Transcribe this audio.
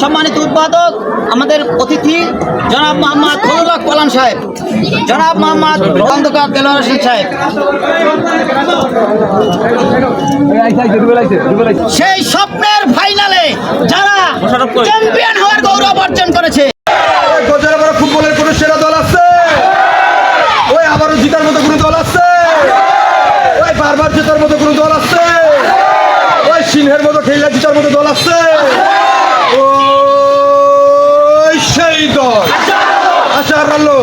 সম্মানিত উৎপাদক, আমাদের অতিথি জনাব মোহাম্মদ ফজলুল কলাম সাহেব, জনাব মোহাম্মদ খন্দকার দেলোয়ার হোসেন সাহেব। সেই স্বপ্নের ফাইনালে যারা চ্যাম্পিয়ন হওয়ার গৌরব অর্জন করেছে। ফুটবলের কোনো সেরা দল আছে, ওই আবারও জিতার মতো কোনো দল আছে ওই বারবার জেতার মতো কোনো দল আছে ওই সিংহের মতো খেলা জিতার মতো দল আছে ও সেই দল। আশা আল্লাহ